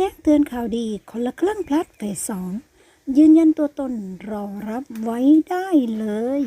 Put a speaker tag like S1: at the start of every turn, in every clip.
S1: จ้งเตือนข่าวดีคนละเครื่องพลัดเฟสสองยืนยันตัวตนรอรับไว้ได้เลย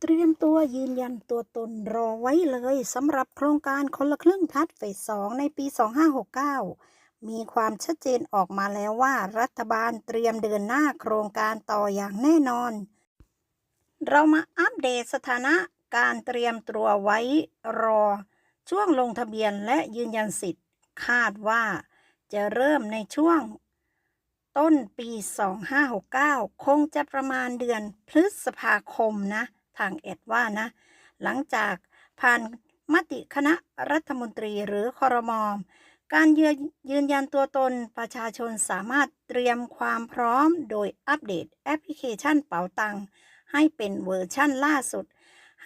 S1: เตรียมตัวยืนยันตัวตนรอไว้เลยสำหรับโครงการคนละครึ่งพลัดเฟสสองในปี 2569 มีความชัดเจนออกมาแล้วว่ารัฐบาลเตรียมเดินหน้าโครงการต่ออย่างแน่นอน เรามาอัปเดตสถานะการเตรียมตัวไว้รอ ช่วงลงทะเบียนและยืนยันสิทธิ์ คาดว่าจะเริ่มในช่วง ต้นปี 2569 คงจะประมาณเดือนพฤษภาคมนะ ทางเอ็ดว่านะ หลังจากผ่านมติคณะรัฐมนตรีหรือคอรมอ การยืนยันตัวตนประชาชนสามารถเตรียมความพร้อมโดยอัปเดตแอปพลิเคชันเป๋าตังให้เป็นเวอร์ชั่นล่าสุด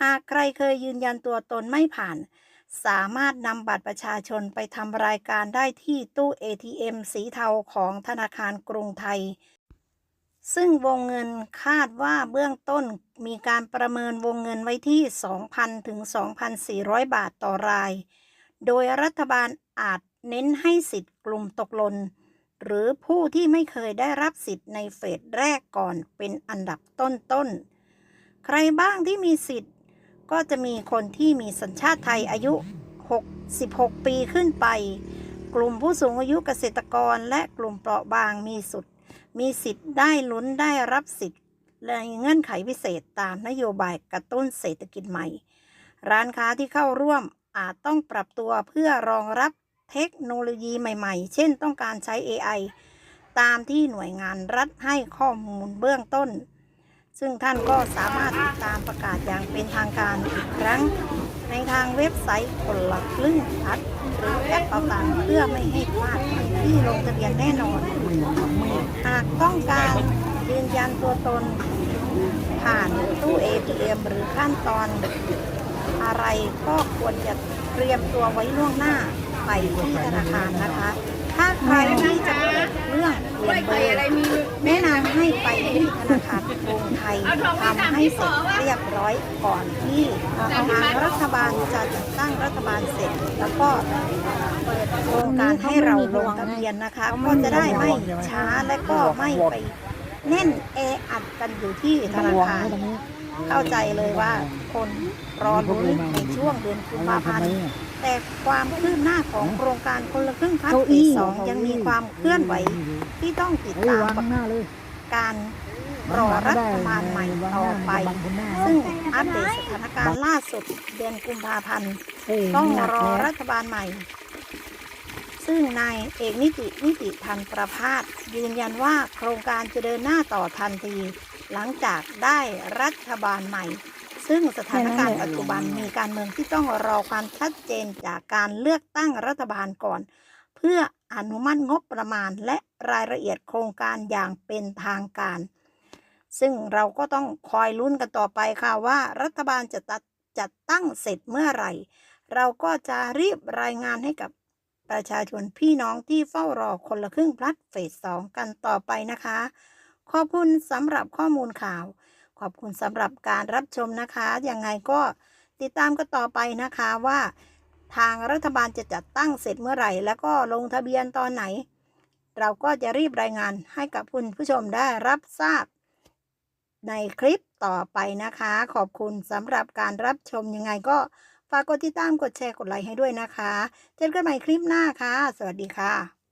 S1: หากใครเคยยืนยันตัวตนไม่ผ่าน สามารถนำบัตรประชาชนไปทำรายการได้ที่ตู้ ATM สีเทาของธนาคารกรุงไทย ซึ่งวงเงินคาดว่าเบื้องต้นมีการประเมินวงเงินไว้ที่ 2,000 ถึง 2,400 บาทต่อราย โดยรัฐบาลอาจ เน้นให้สิทธิ์กลุ่มตกหล่นหรือผู้ที่ไม่เคยได้รับสิทธิ์ในเฟสแรกก่อนเป็นอันดับต้นๆ ใครบ้างที่มีสิทธิ์ ก็จะมีคนที่มีสัญชาติไทยอายุ 66 ปีขึ้นไป กลุ่มผู้สูงอายุเกษตรกรและกลุ่มเปราะบางมีสุด มีสิทธิ์ได้ลุ้นได้รับสิทธิ์ในเงื่อนไขพิเศษตามนโยบายกระตุ้นเศรษฐกิจใหม่ ร้านค้าที่เข้าร่วมอาจต้องปรับตัวเพื่อรองรับ เทคโนโลยีใหม่ๆ เช่นต้องการใช้ AI ตามที่หน่วยงานรัฐให้ข้อมูลเบื้องต้น ซึ่งท่านก็สามารถติดตามประกาศอย่างเป็นทางการอีกครั้ง ในทางเว็บไซต์คนละครึ่งพัดหรือแอปเป่าตังเพื่อไม่ให้พลาดที่ลงทะเบียนแน่นอน หากต้องการยืนยันตัวตน ผ่านตู้ ATM หรือขั้นตอน อะไรก็ควรจะเตรียมตัวไว้ล่วงหน้า ไปที่ธนาคารนะคะ ถ้าใครที่จะเรื่องเปลี่ยนเบอร์แนะนำให้ไปที่ธนาคารกรุงไทยทำให้เสร็จเรียบร้อยก่อนที่ทางรัฐบาลจะจัดตั้งรัฐบาลเสร็จ แล้วก็เปิดโครงการให้เราลงทะเบียนนะคะ ก็จะได้ไม่ช้าและก็ไม่ไป แน่นแออัดกันอยู่ที่ธนาคารเข้าใจเลยว่าคนรอลุ้นในช่วงเดือนกุมภาพันธ์แต่ความคืบหน้าของโครงการคนละครึ่งพัฒน์ปีสองยังมีความเคลื่อนไหวที่ต้องติดตาม
S2: หน้าเลย
S1: การรอรัฐบาลใหม่ต่อไป ซึ่งอัปเดตสถานการณ์ล่าสุดเดือนกุมภาพันธ์ต้องรอรัฐบาลใหม่ ซึ่งนายเอกนิตินิติพันประพาสยืนยันว่าโครงการจะเดินหน้าต่อทันที หลังจากได้รัฐบาลใหม่ ซึ่งสถานการณ์ปัจจุบันมีการเมืองที่ต้องรอความชัดเจนจากการเลือกตั้งรัฐบาลก่อน เพื่ออนุมัติงบประมาณและรายละเอียดโครงการอย่างเป็นทางการ ซึ่งเราก็ต้องคอยลุ้นกันต่อไปค่ะว่ารัฐบาลจะตัดจัดตั้งเสร็จเมื่อไหร่ เราก็จะรีบรายงานให้กับ ประชาชนพี่น้องที่เฝ้ารอคนละครึ่งพลัดเฟสสองกันต่อไปนะคะ ขอบคุณสำหรับข้อมูลข่าว ขอบคุณสำหรับการรับชมนะคะยังไงก็ติดตามกันต่อไปนะคะว่า ทางรัฐบาลจะจัดตั้งเสร็จเมื่อไหร่ แล้วก็ลงทะเบียนตอนไหน เราก็จะรีบรายงานให้กับคุณผู้ชมได้รับทราบ ในคลิปต่อไปนะคะ ขอบคุณสำหรับการรับชมยังไงก็ ฝากกดติดตามกดแชร์กดไลค์ให้ด้วยนะคะ เจอกันใหม่คลิปหน้าค่ะ สวัสดีค่ะ